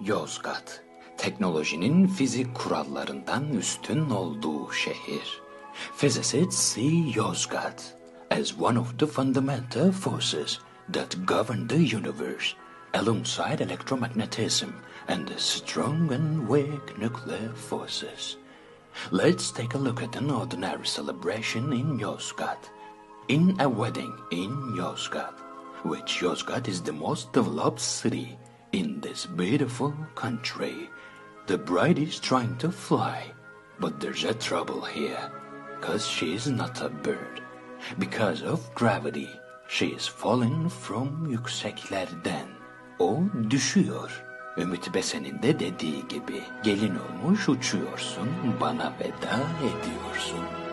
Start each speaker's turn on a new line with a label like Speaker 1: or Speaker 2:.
Speaker 1: Yozgat, teknolojinin fizik kurallarından üstün olduğu şehir. Physicists see Yozgat as one of the fundamental forces that govern the universe, alongside electromagnetism and the strong and weak nuclear forces. Let's take a look at an ordinary celebration in Yozgat. In a wedding in Yozgat, which Yozgat is the most developed city in this beautiful country. The bride is trying to fly, but there's a trouble here, cause she is not a bird. Because of gravity, she is falling from yükseklerden. O oh, düşüyor. Ümit Besen'in de dediği gibi gelin olmuş uçuyorsun, bana veda ediyorsun.